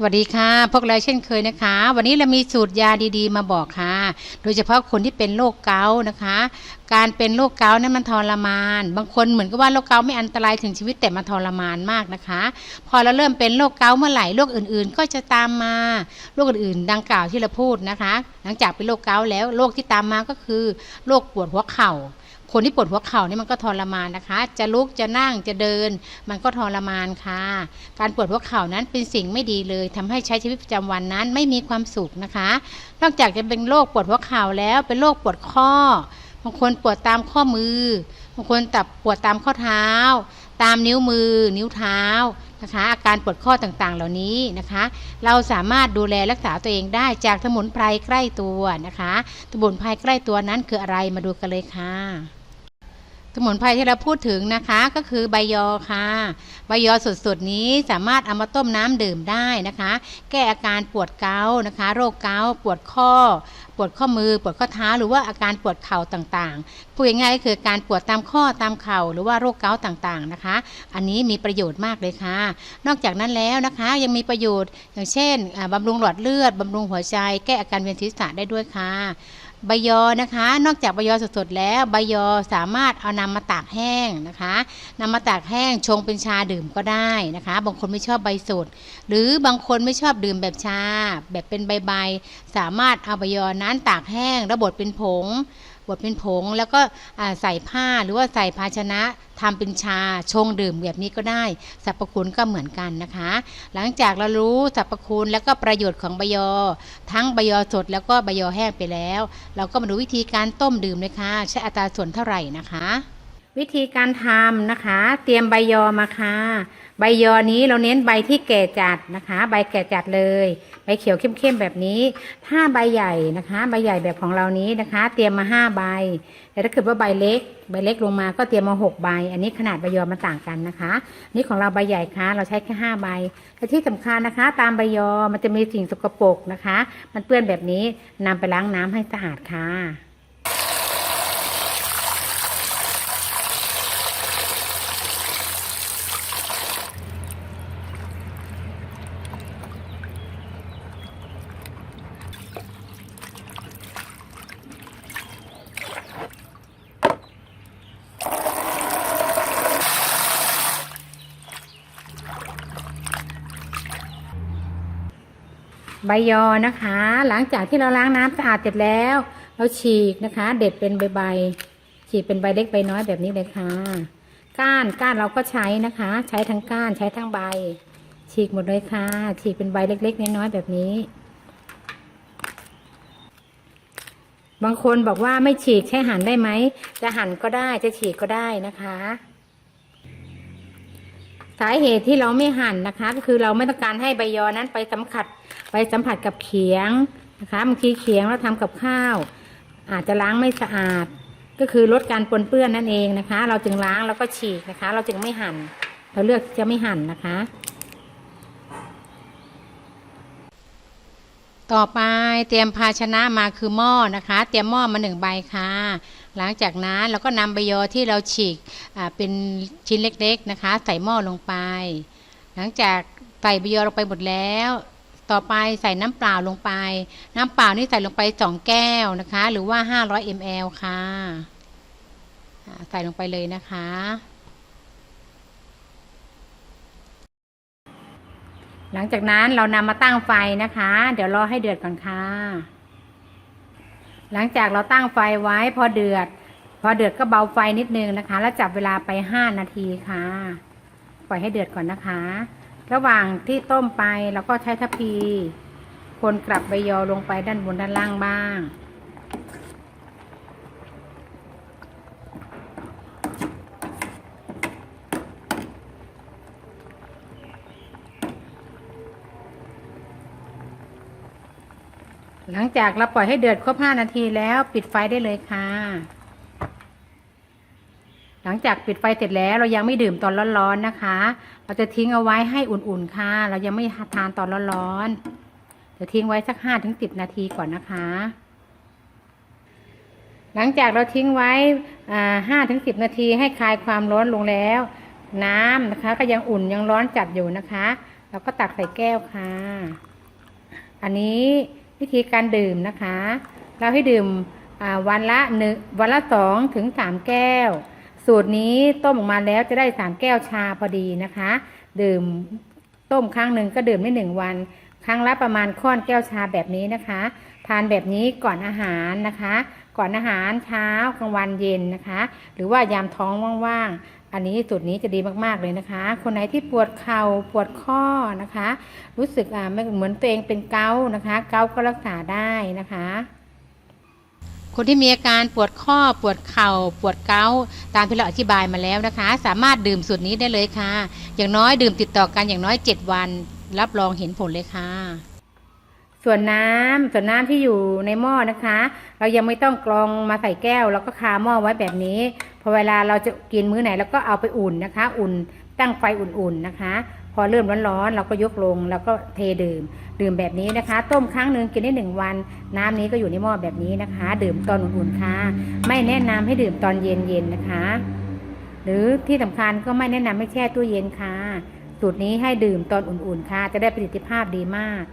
สวัสดีค่ะพวกเราเช่นเคยนะคะ วันนี้เรามีสูตรยาดีๆ มาบอกค่ะ โดยเฉพาะคนที่เป็นโรคเกาต์นะคะ การเป็นโรคเกาต์นั้นมันทรมาน บางคนเหมือนกับว่าโรคเกาต์ไม่อันตรายถึงชีวิตแต่มันทรมานมากนะคะ พอเราเริ่มเป็นโรคเกาต์เมื่อไหร่โรคอื่นๆ ก็จะตามมาโรคอื่นๆ ดังกล่าวที่เราพูดนะคะ หลังจากเป็นโรคเกาต์แล้วโรคที่ตามมาก็คือโรคปวดหัวเข่า คนที่ปวดหัวเข่านี่มันก็ทรมานนะคะ จะลุกจะนั่งจะเดิน มันก็ทรมานค่ะ การปวดหัวเข่านั้นเป็นสิ่งไม่ดีเลยทำให้ใช้ชีวิตประจำวันนั้นไม่มีความสุขนะคะ นอกจากจะเป็นโรคปวดหัวเข่าแล้วเป็นโรคปวดข้อบางคนปวดตามข้อมือบางคนตับปวดตามข้อเท้า ตามนิ้วมือ นิ้วเท้านะคะอาการปวดข้อต่างๆ เหล่านี้นะคะ เราสามารถดูแลรักษาตัวเองได้จากสมุนไพรใกล้ตัวนะคะ สมุนไพรใกล้ตัวนั้นคืออะไรมาดูกันเลยค่ะ มุนไพรที่เราพูดถึงนะคะก็คือใบยอค่ะ ใบยอสดๆนี้สามารถเอามาต้มน้ำดื่มได้นะคะ แก้อาการปวดเกานะคะ โรคเกาต์ปวดข้อ ปวดข้อมือ ปวดข้อเท้าหรือว่าอาการปวดเข่าต่างๆพูดง่ายๆก็คือการปวดตามข้อตามเข่าหรือว่าโรคเกาต์ต่างๆนะคะ อันนี้มีประโยชน์มากเลยค่ะ นอกจากนั้นแล้วนะคะยังมีประโยชน์อย่างเช่นอ่าบำรุงหลอดเลือดบำรุงหัวใจ แก้อาการเวียนศีรษะได้ด้วยค่ะ ใบยอนะคะ นอกจากใบยอสดๆแล้วใบยอสามารถเอานำมาตากแห้งนะคะนำมาตากแห้งชงเป็นชาดื่มก็ได้นะคะ บางคนไม่ชอบใบสด หรือบางคนไม่ชอบดื่มแบบชา แบบเป็นใบๆสามารถเอาใบยอนั้นตากแห้งแล้วบดเป็นผง บดเป็นผง แล้วก็ใส่ผ้าหรือว่าใส่ภาชนะทำเป็นชาชงดื่มแบบนี้ก็ได้สรรพคุณก็เหมือนกันนะคะ หลังจากเรารู้สรรพคุณแล้วก็ประโยชน์ของใบยอ ทั้งใบยอสดแล้วก็ใบยอแห้งไปแล้ว เราก็มาดูวิธีการต้มดื่มเลยค่ะใช้อัตราส่วนเท่าไหร่นะคะ วิธีการทำนะคะ เตรียมใบยอมาค่ะ ใบยอนี้เราเน้นใบที่แก่จัดนะคะ ใบแก่จัดเลย ใบเขียวเข้มๆแบบนี้ ถ้าใบใหญ่นะคะ ใบใหญ่แบบของเรานี้นะคะ เตรียมมาห้าใบ แต่ถ้าเกิดว่าใบเล็ก ใบเล็กลงมาก็เตรียมมาหกใบ อันนี้ขนาดใบยอมันต่างกันนะคะ นี่ของเราใบใหญ่ค่ะ เราใช้แค่ห้าใบและที่สำคัญนะคะ ตามใบยอมันจะมีสิ่งสกปรกนะคะ มันเปื้อนแบบนี้นำไปล้างน้ำให้สะอาดค่ะ ใบยอนะคะ หลังจากที่เราล้างน้ำสะอาดเสร็จแล้ว เราฉีกนะคะ เด็ดเป็นใบใบๆฉีกเป็นใบเล็กใบน้อยแบบนี้เลยค่ะ ก้านก้านเราก็ใช้นะคะ ใช้ทั้งก้านใช้ทั้งใบ ฉีกหมดเลยค่ะ ฉีกเป็นใบเล็ก ๆ น้อยๆแบบนี้ บางคนบอกว่าไม่ฉีกใช้หั่นได้ไหมจะหั่นก็ได้จะฉีกก็ได้นะคะ สาเหตุที่เราไม่หั่นนะคะ ก็คือเราไม่ต้องการให้ใบยอนั้นไปสัมผัสไปสัมผัสกับเขียงนะคะบางทีเขียงเราทำกับข้าว อาจจะล้างไม่สะอาด ก็คือลดการปนเปื้อนนั่นเองนะคะ เราจึงล้างแล้วก็ฉีกนะคะ เราจึงไม่หั่นเราเลือกจะไม่หั่นนะคะ ต่อไปเตรียมภาชนะมาคือหม้อนะคะ เตรียมหม้อมาหนึ่งใบค่ะ หลังจากนั้นเราก็นำใบยอที่เราฉีกเป็นชิ้นเล็กๆนะคะ ใส่หม้อลงไป หลังจากใส่ใบยอลงไปหมดแล้ว ต่อไปใส่น้ำเปล่าลงไป น้ำเปล่านี่ใส่ลงไปสองแก้วนะคะ หรือว่า 500 ml ค่ะอ่าใส่ลงไปเลยนะคะ หลังจากนั้นเรานำมาตั้งไฟนะคะ เดี๋ยวรอให้เดือดก่อนค่ะ หลังจากเราตั้งไฟไว้พอเดือด พอเดือดก็เบาไฟนิดนึงนะคะ แล้วจับเวลาไปห้านาทีค่ะ ปล่อยให้เดือดก่อนนะคะ ระหว่างที่ต้มไปเราก็ใช้ทัพพี คนกลับใบยอลงไปด้านบนด้านล่างบ้าง หลังจากเราปล่อยให้เดือดครบ 5 นาทีแล้วปิดไฟได้เลยค่ะ หลังจากปิดไฟเสร็จแล้วเรายังไม่ดื่มตอนร้อนๆนะคะ เราจะทิ้งเอาไว้ให้อุ่นๆค่ะ เรายังไม่ทานตอนร้อนๆจะทิ้งไว้สัก5ถึง10นาทีก่อนนะคะ หลังจากเราทิ้งไว้ห้าถึงสิบนาทีให้คลายความร้อนลงแล้ว น้ำนะคะ ก็ยังอุ่นยังร้อนจัดอยู่นะคะ เราก็ตักใส่แก้วค่ะ อันนี้ วิธีการดื่มนะคะ เราให้ดื่มวันละหนึ่งวันละสองถึงสามแก้ว สูตรนี้ต้มออกมาแล้วจะได้สามแก้วชาพอดีนะคะ ดื่มต้มครั้งหนึ่งก็ดื่มได้หนึ่งวัน ครั้งละประมาณค้อนแก้วชาแบบนี้นะคะ ทานแบบนี้ก่อนอาหารนะคะ ก่อนอาหารเช้ากลางวันเย็นนะคะ หรือว่ายามท้องว่างๆ อันนี้สูตรนี้จะดีมากๆเลยนะคะ คนไหนที่ปวดเข่าปวดข้อนะคะ รู้สึกอ่าไม่เหมือนตัวเองเป็นเกาต์นะคะ เกาต์ก็รักษาได้นะคะ คนที่มีอาการปวดข้อปวดเข่า ปวดเกาต์ตามที่เราอธิบายมาแล้วนะคะ สามารถดื่มสูตรนี้ได้เลยค่ะ อย่างน้อยดื่มติดต่อกันอย่างน้อย 7 วัน รับรองเห็นผลเลยค่ะส่วนน้ำส่วนน้ำที่อยู่ในหม้อนะคะ เรายังไม่ต้องกรองมาใส่แก้ว แล้วก็คาหม้อไว้แบบนี้ อเวลาเราจะกินมื้อไหนเราก็เอาไปอุ่นนะคะ อุ่นตั้งไฟอุ่นๆนะคะ พอเริ่มร้อนๆเราก็ยกลงแล้วก็เทดื่ม ดื่มแบบนี้นะคะ ต้มครั้งหนึ่งกินได้หนึ่งวัน น้ำนี้ก็อยู่ในหม้อแบบนี้นะคะ ดื่มตอนอุ่นๆค่ะ ไม่แนะนำให้ดื่มตอนเย็นๆนะคะ หรือที่สำคัญก็ไม่แนะนำให้แช่ตู้เย็นค่ะสูตรนี้ให้ดื่มตอนอุ่นๆค่ะ จะได้ประสิทธิภาพดีมาก